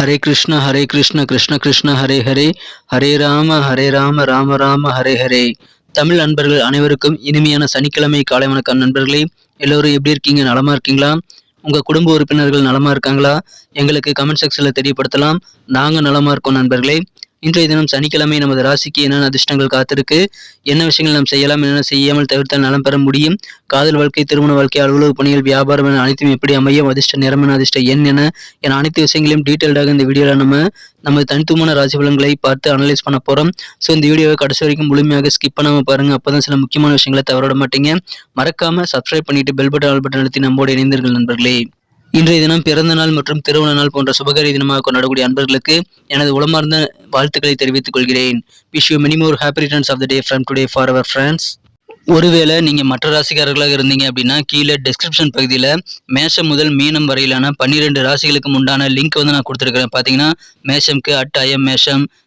ஹரே கிருஷ்ண ஹரே கிருஷ்ண கிருஷ்ண கிருஷ்ண ஹரே ஹரே. ஹரே ராம ஹரே ராம ராம ராம ஹரே ஹரே. தமிழ் நண்பர்கள் அனைவருக்கும் இனிமையான சனிக்கிழமை காலை வணக்கம் நண்பர்களே. எல்லோரும் எப்படி இருக்கீங்க? நலமா இருக்கீங்களா? உங்க குடும்ப உறுப்பினர்கள் நலமா இருக்காங்களா? எங்களுக்கு கமெண்ட் செக்ஷன்ல தெரியப்படுத்தலாம். நாங்க நலமா இருக்கோம் நண்பர்களே. இன்றைய தினம் சனிக்கிழமை நமது ராசிக்கு என்னென்ன அதிர்ஷ்டங்கள் காத்திருக்கு? என்ன விஷயங்கள் நாம் செய்யலாம்? என்ன செய்யாமல் தவிர்த்தால் நலம் பெற முடியும்? காதல் வாழ்க்கை திருமண வாழ்க்கை அலுவலக பணிகள் வியாபாரம் என அனைத்தும் எப்படி அமையும்? அதிர்ஷ்ட நிறம் என அதிர்ஷ்ட எண் என என அனைத்து விஷயங்களையும் டீட்டெயில்டாக இந்த வீடியோவில் நம்ம நம்ம தனித்துவமான ராசி பலன்களை பார்த்து அனலைஸ் பண்ண போகிறோம் ஸோ இந்த வீடியோவை கடைசி வரைக்கும் முழுமையாக ஸ்கிப் பண்ணாமல் பாருங்கள் அப்போ தான் சில முக்கியமான விஷயங்களை தவறவிட மாட்டீங்க. மறக்காமல் சப்ஸ்கிரைப் பண்ணிட்டு பெல் பட்டன் ஆல் பட்டன் அழுத்தி நம்மோடு இணைந்தீர்கள் நண்பர்களே. இன்றைய தினம் பிறந்த நாள் மற்றும் திருமண நாள் போன்ற சுபகாரிய தினமாக கொண்டாடக்கூடிய அன்பர்களுக்கு எனது உளமார்ந்த வாழ்த்துக்களை தெரிவித்துக் கொள்கிறேன். Wish you many more happy returns of the day from today for our friends ஒருவேளை நீங்கள் மற்ற ராசிக்காரர்களாக இருந்தீங்க அப்படின்னா கீழே டெஸ்கிரிப்ஷன் பகுதியில் மேஷம் முதல் மீனம் வரையிலான பன்னிரெண்டு ராசிகளுக்கு உண்டான லிங்க் வந்து நான் கொடுத்துருக்கிறேன். பார்த்தீங்கன்னா மேஷம்க்கு அட்டாயம் மேஷம்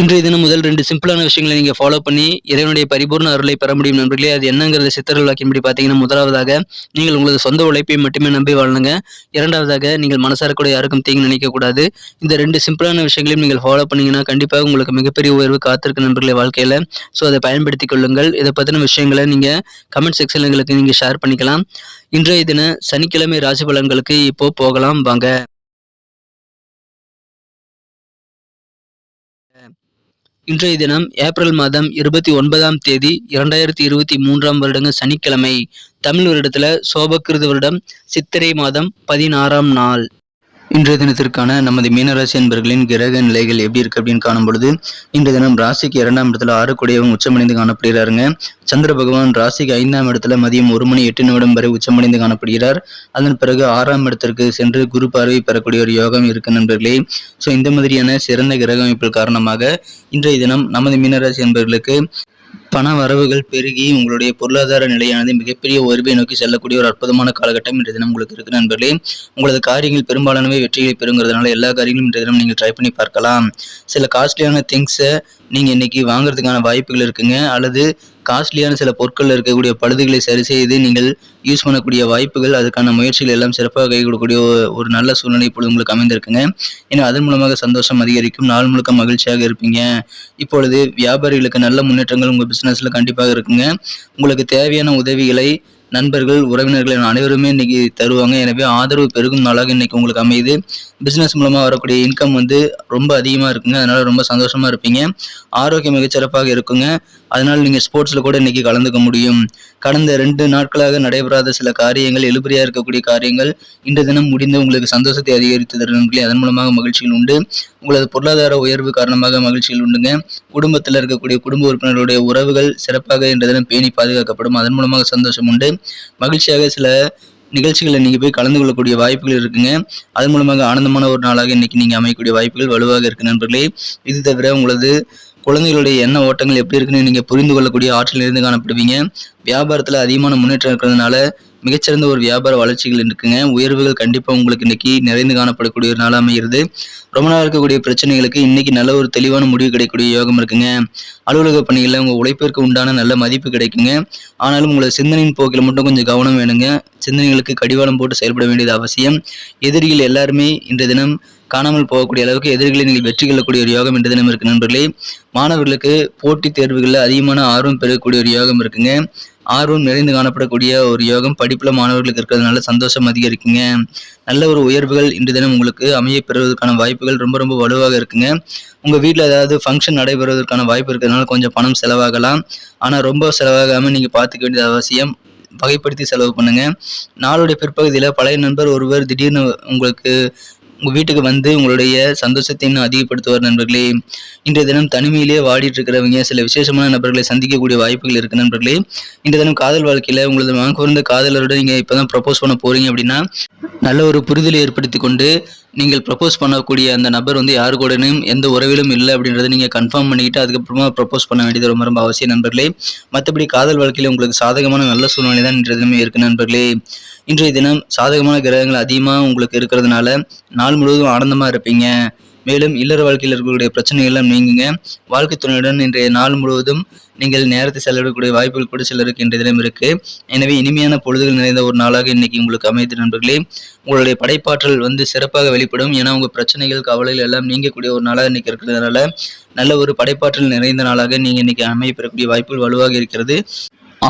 இன்றைய தினம் முதல் ரெண்டு சிம்பிளான விஷயங்களை நீங்கள் ஃபாலோ பண்ணி இறைவனுடைய பரிபூர்ண அருளை பெற முடியும் நண்பர்களே. அது என்னங்கிறத சித்தர்கள் வாக்கின்படி பார்த்தீங்கன்னா முதலாவதாக நீங்கள் உங்களது சொந்த உழைப்பை மட்டுமே நம்பி வாழணுங்க இரண்டாவதாக நீங்கள் மனசார கூட யாருக்கும் தீங்கு நினைக்கக்கூடாது இந்த ரெண்டு சிம்பிளான விஷயங்களையும் நீங்கள் ஃபாலோ பண்ணீங்கன்னா கண்டிப்பாக உங்களுக்கு மிகப்பெரிய உயர்வு காத்திருக்கு நண்பர்களே வாழ்க்கையில். ஸோ அதை பயன்படுத்தி கொள்ளுங்கள். இதை பற்றின விஷயங்களை நீங்கள் கமெண்ட் செக்ஷனில் எங்களுக்கு நீங்கள் ஷேர் பண்ணிக்கலாம். இன்றைய தின சனிக்கிழமை ராசி பலன்களுக்கு இப்போ போகலாம். வாங்க. இன்றைய தினம் ஏப்ரல் மாதம் இருபத்தி ஒன்பதாம் தேதி இரண்டாயிரத்தி இருபத்தி மூன்றாம் வருடங்க சனிக்கிழமை. தமிழ் வருடத்துல சோபக்கிருத வருடம் சித்திரை மாதம் பதினாறாம் நாள். இன்றைய தினத்திற்கான நமது மீனராசி என்பர்களின் கிரக நிலைகள் எப்படி இருக்கு அப்படின்னு காணும் பொழுது இன்றைய தினம் ராசிக்கு இரண்டாம் இடத்துல ஆறு கூடியவங்க உச்சமடைந்து காணப்படுகிறாருங்க. சந்திர பகவான் ராசிக்கு ஐந்தாம் இடத்துல மதியம் ஒரு மணி எட்டு நிமிடம் வரை உச்சமடைந்து காணப்படுகிறார். அதன் பிறகு ஆறாம் இடத்திற்கு சென்று குரு பார்வை பெறக்கூடிய ஒரு யோகம் இருக்கு நண்பர்களே. ஸோ இந்த மாதிரியான சிறந்த கிரக அமைப்புகள் காரணமாக இன்றைய தினம் நமது மீனராசி என்பவர்களுக்கு பண வரவுகள் பெருகி உங்களுடைய பொருளாதார நிலையானது மிகப்பெரிய உயர்வை நோக்கி செல்லக்கூடிய ஒரு அற்புதமான காலகட்டம் இன்றைய தினம் உங்களுக்கு இருக்கு நண்பர்களே. உங்களது காரியங்கள் பெரும்பாலானவை வெற்றிகளை பெறுங்கிறதுனால எல்லா காரியங்களும் இன்றைய தினம் நீங்கள் ட்ரை பண்ணி பார்க்கலாம். சில காஸ்ட்லியான திங்ஸை நீங்கள் இன்னைக்கு வாங்குறதுக்கான வாய்ப்புகள் இருக்குங்க. அல்லது காஸ்ட்லியான சில பொருட்களில் இருக்கக்கூடிய பழுதுகளை சரி செய்து நீங்கள் யூஸ் பண்ணக்கூடிய வாய்ப்புகள் அதுக்கான முயற்சிகள் எல்லாம் சிறப்பாக கை கொடுக்கக்கூடிய ஒரு நல்ல சூழ்நிலை இப்பொழுது உங்களுக்கு அமைந்திருக்குங்க. ஏன்னா அதன் மூலமாக சந்தோஷம் அதிகரிக்கும் நாள் முழுக்க மகிழ்ச்சியாக இருப்பீங்க. இப்பொழுது வியாபாரிகளுக்கு நல்ல முன்னேற்றங்கள் உங்கள் பிஸ்னஸில் கண்டிப்பாக இருக்குங்க. உங்களுக்கு தேவையான உதவிகளை நண்பர்கள் உறவினர்கள் அனைவருமே இன்னைக்கு தருவாங்க. எனவே ஆதரவு பெருகும் நாளாக இன்னைக்கு உங்களுக்கு அமையுது. பிஸ்னஸ் மூலமாக வரக்கூடிய இன்கம் வந்து ரொம்ப அதிகமாக இருக்குங்க. அதனால ரொம்ப சந்தோஷமாக இருப்பீங்க. ஆரோக்கியம் மிகச்சிறப்பாக இருக்குங்க. அதனால் நீங்கள் ஸ்போர்ட்ஸில் கூட இன்னைக்கு கலந்துக்க முடியும். கடந்த ரெண்டு நாட்களாக நடைபெறாத சில காரியங்கள் எழுபடியாக இருக்கக்கூடிய காரியங்கள் இன்று தினம் முடிந்து உங்களுக்கு சந்தோஷத்தை அதிகரித்து தருவீங்களே அதன் மூலமாக மகிழ்ச்சிகள் உண்டு. உங்களது பொருளாதார உயர்வு காரணமாக மகிழ்ச்சிகள் உண்டுங்க. குடும்பத்தில் இருக்கக்கூடிய குடும்ப உறுப்பினர்களுடைய உறவுகள் சிறப்பாக இன்று தினம் பேணி பாதுகாக்கப்படும். அதன் மூலமாக சந்தோஷம் உண்டு. மகிழ்ச்சியாக சில நிகழ்ச்சிகளில் நீங்கள் போய் கலந்து கொள்ளக்கூடிய வாய்ப்புகள் இருக்குங்க. அதன் மூலமாக ஆனந்தமான ஒரு நாளாக இன்னைக்கு நீங்கள் அமையக்கூடிய வாய்ப்புகள் வலுவாக இருக்கு நண்பர்களே. இது தவிர உங்களது குழந்தைகளுடைய எண்ண ஓட்டங்கள் எப்படி இருக்குன்னு நீங்கள் புரிந்து கொள்ளக்கூடிய ஆற்றல் இருந்து காணப்படுவீங்க. வியாபாரத்தில் அதிகமான முன்னேற்றம் இருக்கிறதுனால மிகச்சிறந்த ஒரு வியாபார வளர்ச்சிகள் இருக்குங்க. உயர்வுகள் கண்டிப்பாக உங்களுக்கு இன்னைக்கு நிறைந்து காணப்படக்கூடிய ஒரு நாளாக அமைகிறது. ரொம்ப நாள் இருக்கக்கூடிய பிரச்சனைகளுக்கு இன்னைக்கு நல்ல ஒரு தெளிவான முடிவு கிடைக்கக்கூடிய யோகம் இருக்குங்க. அலுவலக பணிகளில் உங்கள் உழைப்பிற்கு உண்டான நல்ல மதிப்பு கிடைக்குங்க. ஆனாலும் உங்களோட சிந்தனையின் போக்கில் மட்டும் கொஞ்சம் கவனம் வேணுங்க. சிந்தனைகளுக்கு கடிவாளம் போட்டு செயல்பட வேண்டியது அவசியம். எதிரிகள் எல்லாருமே இன்றைய தினம் காணாமல் போகக்கூடிய அளவுக்கு எதிர்களை நீங்கள் வெற்றி கொள்ளக்கூடிய ஒரு யோகம் என்று தினம் இருக்கு. நண்பர்களே மாணவர்களுக்கு போட்டித் தேர்வுகளில் அதிகமான ஆர்வம் பெறக்கூடிய ஒரு யோகம் இருக்குங்க. ஆர்வம் நிறைந்து காணப்படக்கூடிய ஒரு யோகம் படிப்பில் மாணவர்களுக்கு இருக்கிறதுனால சந்தோஷம் அதிகரிக்குங்க. நல்ல ஒரு உயர்வுகள் இன்று தினம் உங்களுக்கு அமைய பெறுவதற்கான வாய்ப்புகள் ரொம்ப ரொம்ப வலுவாக இருக்குங்க. உங்கள் வீட்டில் ஏதாவது ஃபங்க்ஷன் நடைபெறுவதற்கான வாய்ப்பு இருக்கிறதுனால கொஞ்சம் பணம் செலவாகலாம். ஆனால் ரொம்ப செலவாகாமல் நீங்கள் பார்த்துக்க வேண்டியது அவசியம். வகைப்படுத்தி செலவு பண்ணுங்க. நாளுடைய பிற்பகுதியில் பழைய நண்பர் ஒருவர் திடீர்னு உங்களுக்கு உங்கள் வீட்டுக்கு வந்து உங்களுடைய சந்தோஷத்தை இன்னும் அதிகப்படுத்துவார் நண்பர்களே. இன்றைய தினம் தனிமையிலே வாடிட்டு இருக்கிறவங்க சில விசேஷமான நபர்களை சந்திக்கக்கூடிய வாய்ப்புகள் இருக்கு நண்பர்களே. இன்றைய தினம் காதல் வாழ்க்கையில் உங்களது மனக்குறந்த காதலரோட நீங்கள் இப்போ தான் ப்ரப்போஸ் பண்ண போறீங்க அப்படின்னா நல்ல ஒரு புரிதலை ஏற்படுத்தி கொண்டு நீங்கள் ப்ரப்போஸ் பண்ணக்கூடிய அந்த நபர் வந்து யாரு கூடனும் எந்த உறவிலும் இல்லை அப்படின்றத நீங்கள் கன்ஃபார்ம் பண்ணிக்கிட்டு அதுக்கப்புறமா ப்ரப்போஸ் பண்ண வேண்டியது ரொம்ப ரொம்ப அவசியம் நண்பர்களே. மற்றபடி காதல் வாழ்க்கையில் உங்களுக்கு சாதகமான நல்ல சூழ்நிலை தான் இன்றைய தினமே இருக்குது நண்பர்களே. இன்றைய தினம் சாதகமான கிரகங்கள் அதிகமாக உங்களுக்கு இருக்கிறதுனால நாள் முழுவதும் ஆனந்தமாக இருப்பீங்க. மேலும் இல்லற வாழ்க்கையில் இருக்கக்கூடிய பிரச்சனைகள் எல்லாம் நீங்குங்க. வாழ்க்கை துணையுடன் இன்றைய நாள் முழுவதும் நீங்கள் நேரத்தை செலவிடக்கூடிய வாய்ப்புகள் கூட சிலருக்கு இன்றைய தினம் இருக்கு. எனவே இனிமையான பொழுதுகள் நிறைந்த ஒரு நாளாக இன்னைக்கு உங்களுக்கு அமைத்து நண்பர்களே. உங்களுடைய படைப்பாற்றல் வந்து சிறப்பாக வெளிப்படும். ஏன்னா உங்க பிரச்சனைகள் கவலைகள் எல்லாம் நீங்கக்கூடிய ஒரு நாளாக இன்னைக்கு இருக்கிறதுனால நல்ல ஒரு படைப்பாற்றல் நிறைந்த நாளாக நீங்க இன்னைக்கு அமைய பெறக்கூடிய வாய்ப்புகள் வலுவாக இருக்கிறது.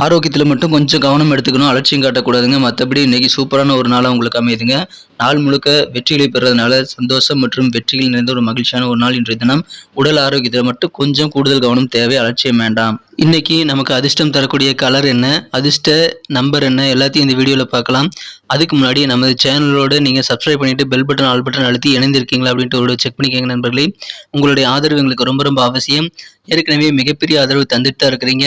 ஆரோக்கியத்தில் மட்டும் கொஞ்சம் கவனம் எடுத்துக்கணும் அலட்சியம் காட்டக்கூடாதுங்க. மற்றபடி இன்றைக்கி சூப்பரான ஒரு நாளாக உங்களுக்கு அமையுதுங்க. நாள் முழுக்க வெற்றிகளை பெறதுனால சந்தோஷம் மற்றும் வெற்றிகள் நிறைந்த ஒரு மகிழ்ச்சியான ஒரு நாள் இன்றைய தினம். உடல் ஆரோக்கியத்தில் மட்டும் கொஞ்சம் கூடுதல் கவனம் தேவை அலட்சியம் வேண்டாம். இன்னைக்கு நமக்கு அதிர்ஷ்டம் தரக்கூடிய கலர் என்ன அதிர்ஷ்ட நம்பர் என்ன எல்லாத்தையும் இந்த வீடியோவில் பார்க்கலாம். அதுக்கு முன்னாடி நமது சேனலோடு நீங்கள் சப்ஸ்கிரைப் பண்ணிவிட்டு பெல் பட்டன் ஆல் பட்டன் அழுத்தி இணைந்திருக்கீங்களா அப்படின்ட்டு ஒரு செக் பண்ணிக்கோங்க நண்பர்களே. உங்களுடைய ஆதரவு எங்களுக்கு ரொம்ப ரொம்ப அவசியம். ஏற்கனவே மிகப்பெரிய ஆதரவு தந்துட்டு தான் இருக்கிறீங்க.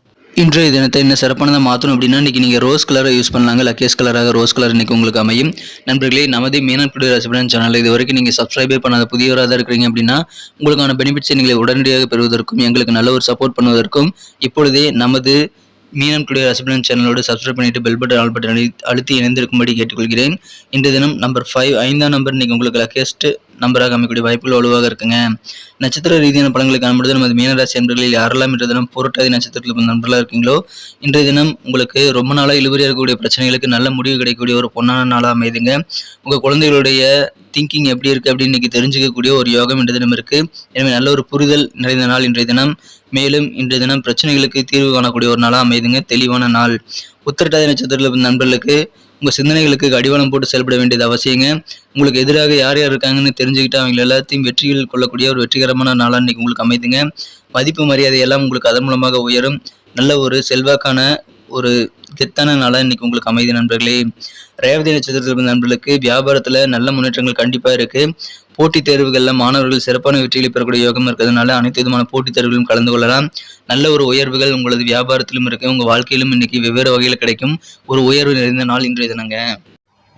இன்றைய தினத்தை என்ன சிறப்பானதாக மாற்றணும் அப்படின்னா இன்றைக்கி நீங்கள் ரோஸ் கலரை யூஸ் பண்ணலாங்க. லக்கேஸ் கலராக ரோஸ் கலர் இன்றைக்கி உங்களுக்கு அமையும். நண்பர்களே நமது மீனன் குடி ரசிபடன் சேனல் இது வரைக்கும் நீங்கள் சப்ஸ்கிரைபே பண்ணாத புதியவராக தான் இருக்கிறீங்க அப்படின்னா உங்களுக்கான பெனிஃபிட்ஸை நீங்கள் உடனடியாக பெறுவதற்கும் எங்களுக்கு நல்ல ஒரு சப்போர்ட் பண்ணுவதற்கும் இப்பொழுதே நமது மீனன் குடி ரசிபடன் சேனலோடு சப்ஸ்கிரைப் பண்ணிட்டு பெல் பட்டன் ஆல் பட்டன் அழுத்தி இணைந்திருக்கும்படி கேட்டுக்கொள்கிறேன். இன்றைய தினம் நம்பர் ஃபைவ் ஐந்தாம் நம்பர் இன்றைக்கி உங்களுக்கு லக்கேஸ்ட் நம்பராக அமைக்கக்கூடிய வாய்ப்புகள் வலுவாக இருக்குங்க. நட்சத்திர ரீதியான பலன்களை காணும்பொழுது நமது மீனராசி நண்பர்களில் யாரெல்லாம் இன்றைய தினம் புரட்டாதி நட்சத்திரத்தில் நண்பர்களாக இருக்கீங்களோ இன்றைய தினம் உங்களுக்கு ரொம்ப நாளாக இழுபறியாக இருக்கக்கூடிய பிரச்சனைகளுக்கு நல்ல முடிவு கிடைக்கக்கூடிய ஒரு பொன்னான நாளாக அமைதுங்க. உங்கள் குழந்தைகளுடைய திங்கிங் எப்படி இருக்குது அப்படின்னு இன்னைக்கு தெரிஞ்சுக்கக்கூடிய ஒரு யோகம் இன்றைய தினம் இருக்குது எனவே நல்ல ஒரு புரிதல் நிறைந்த நாள் இன்றைய தினம். மேலும் இன்றைய தினம் பிரச்சனைகளுக்கு தீர்வு காணக்கூடிய ஒரு நாளாக அமைதுங்க. தெளிவான நாள். உத்திரட்டாதி நட்சத்திரத்தில் நண்பர்களுக்கு உங்கள் சிந்தனைகளுக்கு அடிவாளம் போட்டு செயல்பட வேண்டியது அவசியங்க. உங்களுக்கு எதிராக யார் யார் இருக்காங்கன்னு தெரிஞ்சுக்கிட்டு அவங்க எல்லாத்தையும் வெற்றிகள் கொள்ளக்கூடிய ஒரு வெற்றிகரமான நாளாக இன்றைக்கி உங்களுக்கு அமைதுங்க. மதிப்பு மரியாதை எல்லாம் உங்களுக்கு அதன் மூலமாக உயரும். நல்ல ஒரு செல்வாக்கான ஒரு கெத்தான நாளாக இன்னைக்கு உங்களுக்கு அமைதி நண்பர்களே. ரேவதி நட்சத்திரத்தில் நண்பர்களுக்கு வியாபாரத்தில் நல்ல முன்னேற்றங்கள் கண்டிப்பாக இருக்குது போட்டித் தேர்வுகளில் மாணவர்கள் சிறப்பான வெற்றிகளை பெறக்கூடிய யோகம் இருக்கிறதுனால அனைத்து விதமான போட்டித் தேர்வுகளும் கலந்து கொள்ளலாம். நல்ல ஒரு உயர்வுகள் உங்களது வியாபாரத்திலும் இருக்குது உங்கள் வாழ்க்கையிலும் இன்னைக்கு வெவ்வேறு வகையில் கிடைக்கும். ஒரு உயர்வு நிறைந்த நாள் இன்றைய தினங்க.